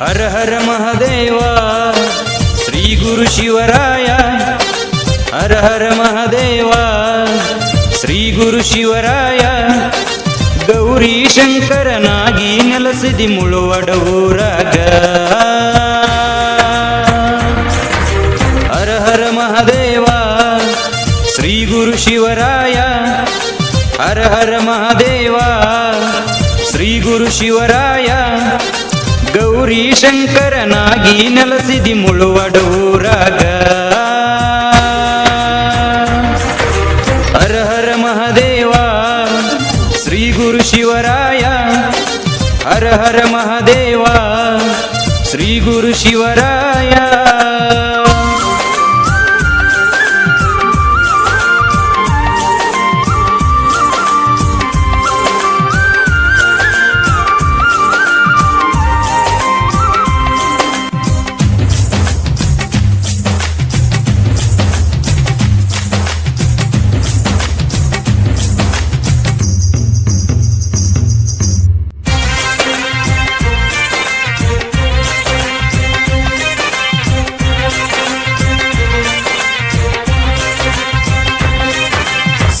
ಹರ ಹರ ಮಹದೇವ, ಶ್ರೀ ಗುರು ಶಿವರಾಯ, ಹರ ಹರ ಮಹದೇವ, ಶ್ರೀ ಗುರು ಶಿವರಾಯ, ಗೌರಿ ಶಂಕರನಾಗಿ ನೆಲಸಿದಿ ಮುಳುವಡ ಊರಾಗ ಹರ ಹರ ಮಹದೇವ, ಶ್ರೀ ಗುರು ಶಿವರಾಯ, ಹರ ಹರ ಮಹಾದೇವ, ಶ್ರೀ ಗುರು ಶಿವರಾಯ ಗೌರಿ ಶಂಕರನಾಗಿ ನೆಲಸಿದಿ ಮುಳುವಡ ರಾಗ ಹರ ಹರ ಮಹದೇವ, ಶ್ರೀ ಗುರು ಶಿವರಾಯ. ಹರ ಹರ ಮಹದೇವ, ಶ್ರೀ ಗುರು ಶಿವರಾಯ.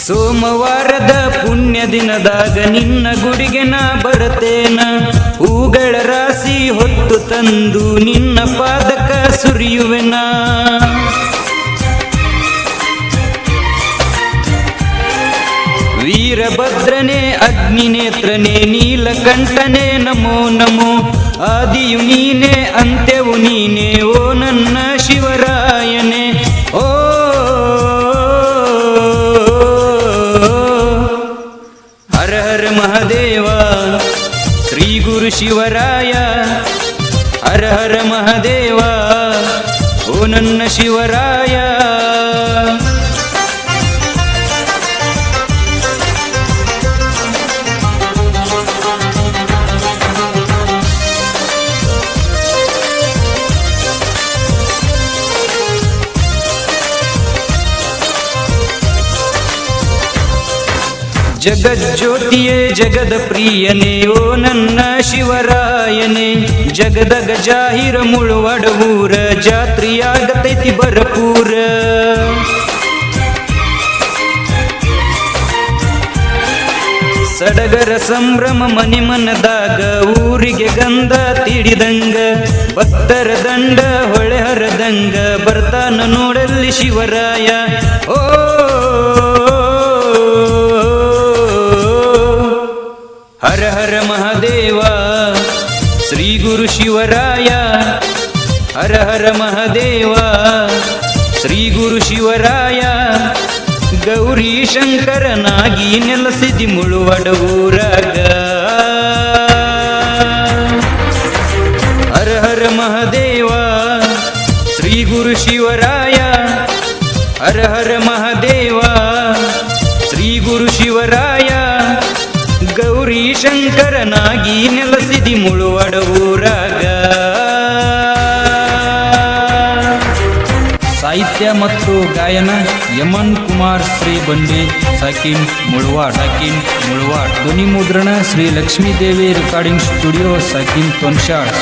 ಸೋಮವಾರದ ಪುಣ್ಯ ದಿನದಾಗ ನಿನ್ನ ಗುಡಿಗೆ ನಾ ಬರತೇನ. ಹೂಗಳ ರಾಶಿ ಹೊತ್ತು ತಂದು ನಿನ್ನ ಪಾದಕ ಸುರಿಯುವೆನ. ವೀರಭದ್ರನೇ, ಅಗ್ನಿನೇತ್ರನೇ, ನೀಲಕಂಠನೇ, ನಮೋ ನಮೋ. ಆದಿಯು ನೀನೇ, ಅಂತ್ಯವು ನೀನೇ, ಓ ಶ್ರೀ ಗುರು ಶಿವರಾಯ ಹರ ಹರ ಮಹದೇವ ಜಗಜ್ಯೋತಿಯೇ ಜಗದ ಪ್ರಿಯನೇ, ಓ ನನ್ನ ಶಿವರಾಯನೇ. ಜಗದ ಗಜಾಹಿರ ಮುಳುವಡವೂರ, ಜಾತ್ರೆಯಾಗತೈತಿ ಬರಪೂರ. ಸಡಗರ ಸಂಭ್ರಮ ಮನಿಮನದಾಗ ಊರಿಗೆ ಗಂಧ ತಿಡಿದಂಗ, ಭಕ್ತರ ದಂಡ ಹೊಳೆ ಹರದಂಗ, ಬರ್ತಾನ ನೋಡಲ್ಲಿ ಶಿವರಾಯ. ಓ ಹರ ಹರ ಮಹದೇವ, ಶ್ರೀ ಗುರು ಶಿವರಾಯ, ಹರ ಹರ ಮಹದೇವ, ಶ್ರೀ ಗುರು ಶಿವರಾಯ, ಗೌರಿ ಶಂಕರನಾಗಿ ನೆಲಸಿದಿ ಮುಳುವಡ ಊರಾಗ ಹರ ಹರ ಮಹದೇವ, ಶ್ರೀ ಗುರು ಶಿವರಾಯ, ಹರ ಹರ ಮಹದೇವ, ಶ್ರೀ ಗುರು ಶಿವರಾಯ ಗೌರಿ ಶಂಕರನಾಗಿ ನೆಲಸಿದಿ ಮುಳುವಡವೂರಾಗ. ಸಾಹಿತ್ಯ ಮತ್ತು ಗಾಯನ ಯಮನ್ ಕುಮಾರ್ ಶ್ರೀ ಬಂಡಿ ಸಾಕಿನ್ ಮುಳುವಾಡ್ ಸಾಕಿನ್ ಮುಳುವಾಡ್ ಧ್ವನಿ ಮುದ್ರಣ ಶ್ರೀ ಲಕ್ಷ್ಮೀದೇವಿ ರೆಕಾರ್ಡಿಂಗ್ ಸ್ಟುಡಿಯೋ ಸಾಕಿನ್ ತೊನ್ಶಾಡ್